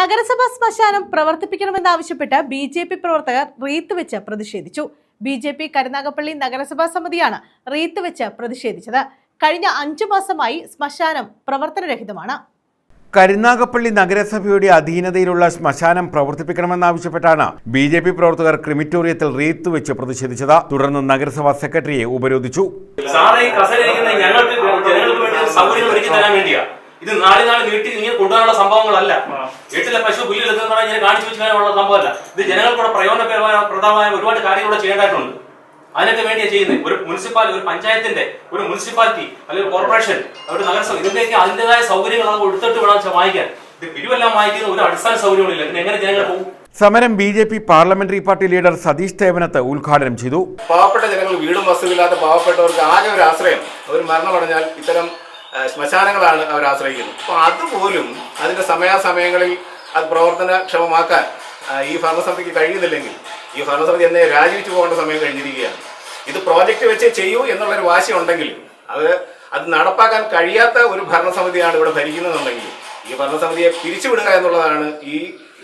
നഗരസഭാ ശ്മശാനം പ്രവർത്തിപ്പിക്കണമെന്നാവശ്യപ്പെട്ട് ബി ജെ പി പ്രവർത്തകർ റീത്ത് വെച്ച് പ്രതിഷേധിച്ചു. ബി ജെ പി കരുനാഗപ്പള്ളി നഗരസഭാ സമിതിയാണ് റീത്ത് വെച്ച് പ്രതിഷേധിച്ചത്. കഴിഞ്ഞ അഞ്ചു മാസമായി ശ്മശാനം പ്രവർത്തനരഹിതമാണ്. കരുനാഗപ്പള്ളി നഗരസഭയുടെ അധീനതയിലുള്ള ശ്മശാനം പ്രവർത്തിപ്പിക്കണമെന്നാവശ്യപ്പെട്ടാണ് ബി ജെ പി പ്രവർത്തകർ ക്രിമിറ്റോറിയത്തിൽ റീത്ത് വെച്ച് പ്രതിഷേധിച്ചത്. തുടർന്ന് നഗരസഭാ സെക്രട്ടറിയെ ഉപരോധിച്ചു. ഞങ്ങൾക്ക് ജനങ്ങൾക്ക് വേണ്ടി സൗകര്യം ഒരുക്കി തരാൻ വേണ്ടിയാ. ഇത് നാളെ നാളെ നീട്ടി ഇങ്ങനെ കൊണ്ടുവരാനുള്ള സംഭവങ്ങളല്ല. വീട്ടിലെ പശു പുല്ലിലെന്ന് പറഞ്ഞാൽ ഇങ്ങനെ കാണിച്ചു വെച്ചാലുള്ള സംഭവമല്ല. ഇത് ജനങ്ങൾക്കൂടെ പ്രയോജനപരമായ പ്രധാനമായ ഒരുപാട് കാര്യങ്ങൾ ചെയ്യേണ്ടതായിട്ടുണ്ട്. അതിനൊക്കെ വേണ്ടിയാ ചെയ്യുന്നത് ഒരു മുനിസിപ്പാലിറ്റി ഒരു പഞ്ചായത്തിന്റെ ഒരു മുനിസിപ്പാലിറ്റി അല്ലെങ്കിൽ കോർപ്പറേഷൻ ഒരു നഗരസഭ ഇതിന്റെയൊക്കെ അതിന്റേതായ സൗകര്യങ്ങൾ നമുക്ക് എടുത്തിട്ട് വേണം വായിക്കാൻ വാങ്ങിക്കാൻ. ഇത് പിരിവെല്ലാം വാങ്ങിക്കുന്ന ഒരു അടിസ്ഥാന സൗകര്യങ്ങളില്ല. പിന്നെ എങ്ങനെ ജനങ്ങൾ പോകും? സമരം B J P parliamentary party leader Satheesh Thevanath ഉദ്ഘാടനം ചെയ്തു. പാവപ്പെട്ട ജനങ്ങൾ വീടും വസ്തുവില്ലാത്ത പാവപ്പെട്ടവർക്ക് ആകെ ഒരു ആശ്രയം. അവർ മരണമടഞ്ഞാൽ ഇത്തരം ശ്മശാനങ്ങളാണ് അവർ ആശ്രയിക്കുന്നത്. അപ്പോൾ അതുപോലും അതിന്റെ സമയാസമയങ്ങളിൽ അത് പ്രവർത്തനക്ഷമമാക്കാൻ ഈ ഭരണസമിതിക്ക് കഴിയുന്നില്ലെങ്കിൽ ഈ ഭരണസമിതി എന്നെ രാജിവെച്ചു പോകേണ്ട സമയം കഴിഞ്ഞിരിക്കുകയാണ്. ഇത് പ്രോജക്റ്റ് വെച്ച് ചെയ്യൂ എന്നുള്ളൊരു വാശി ഉണ്ടെങ്കിൽ അത് അത് നടപ്പാക്കാൻ കഴിയാത്ത ഒരു ഭരണസമിതിയാണ് ഇവിടെ ഭരിക്കുന്നതെന്നുണ്ടെങ്കിൽ ഈ ഭരണസമിതിയെ പിരിച്ചുവിടുക എന്നുള്ളതാണ് ഈ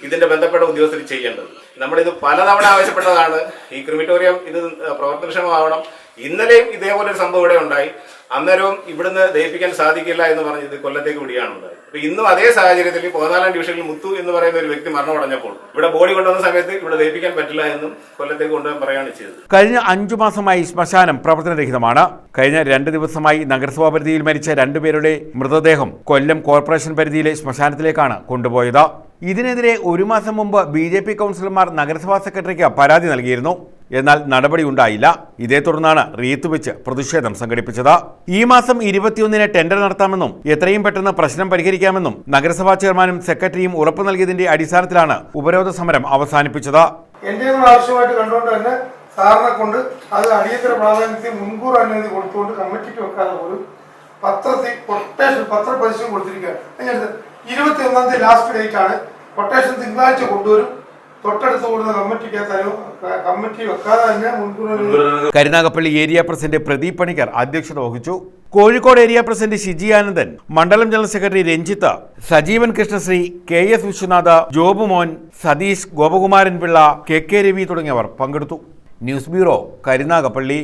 ഇതിന്റെ ബന്ധപ്പെട്ട ഉദ്യോഗസ്ഥർ ചെയ്യേണ്ടത്. നമ്മളിത് പലതവണ ആവശ്യപ്പെട്ടതാണ്. ഈ ക്രിമിറ്റോറിയം ഇത് പ്രവർത്തനക്ഷമമാവണം. ഇന്നലെയും ഇതേപോലെ ഒരു സംഭവം ഇവിടെ ഉണ്ടായി. അന്നേരവും ഇവിടുന്ന് ദയിപ്പിക്കാൻ സാധിക്കില്ല എന്ന് പറഞ്ഞ് കൊല്ലത്തേക്ക് വിടുകയാണ് ഉണ്ടായത്. അപ്പൊ ഇന്നും അതേ സാഹചര്യത്തിൽ പതിനാലാം ഡിവിഷനിൽ മുത്തു എന്ന് പറയുന്ന ഒരു വ്യക്തി മരണമടഞ്ഞപ്പോൾ ഇവിടെ ബോഡി കൊണ്ടുവന്ന സമയത്ത് ഇവിടെ ദഹിപ്പിക്കാൻ പറ്റില്ല എന്നും കൊല്ലത്തേക്ക് കൊണ്ടുപോകാൻ പറയുകയാണ് ചെയ്തത്. കഴിഞ്ഞ അഞ്ചു മാസമായി ശ്മശാനം പ്രവർത്തനരഹിതമാണ്. കഴിഞ്ഞ രണ്ട് ദിവസമായി നഗരസഭാ പരിധിയിൽ മരിച്ച രണ്ടുപേരുടെ മൃതദേഹം കൊല്ലം കോർപ്പറേഷൻ പരിധിയിലെ ശ്മശാനത്തിലേക്കാണ് കൊണ്ടുപോയത്. ഇതിനെതിരെ ഒരു മാസം മുമ്പ് ബി ജെ പി കൗൺസിലർമാർ നഗരസഭാ സെക്രട്ടറിക്ക് പരാതി നൽകിയിരുന്നു. എന്നാൽ നടപടി ഉണ്ടായില്ല. ഇതേ തുടർന്നാണ് റീത്ത് വെച്ച് പ്രതിഷേധം സംഘടിപ്പിച്ചത്. ഈ മാസം ഇരുപത്തിയൊന്നിന് ടെൻഡർ നടത്താമെന്നും എത്രയും പെട്ടെന്ന് പ്രശ്നം പരിഹരിക്കാമെന്നും നഗരസഭാ ചെയർമാനും സെക്രട്ടറിയും ഉറപ്പു നൽകിയതിന്റെ അടിസ്ഥാനത്തിലാണ് ഉപരോധ സമരം അവസാനിപ്പിച്ചത്. സാറിനെ കൊണ്ട് അത് അടിയന്തര പ്രാധാന്യത്തിൽ മുൻകൂർ അനുമതി കൊടുത്തുകൊണ്ട് കമ്മിറ്റിക്ക് വെക്കാതെ പോലും പത്രത്തിൽ കൊട്ടേഷൻ പത്രപരിശയം കൊടുത്തിരിക്കുകയാണ്. ഇരുപത്തി ഒന്നാം തീയതി ലാസ്റ്റ് ഡേറ്റ് ആണ്. കൊട്ടേഷൻ തിങ്കളാഴ്ച കൊണ്ടുവരും. തൊട്ടടുത്ത് കൂടുന്ന കമ്മിറ്റിക്ക് കമ്മിറ്റി വെക്കാതെ തന്നെ മുൻകൂർ കരുനാഗപ്പള്ളി ഏരിയ പ്രസിഡന്റ് പ്രദീപ് പണിക്കർ അധ്യക്ഷത വഹിച്ചു. കോഴിക്കോട് ഏരിയ പ്രസിഡന്റ് ഷിജി ആനന്ദൻ മണ്ഡലം general secretary Ranjith Sajeevan Krishnasree K S Viswanath Jobumon Satheesh Gopakumaran Pillai K K Ravi തുടങ്ങിയവർ പങ്കെടുത്തു. News bureau Karunagappally.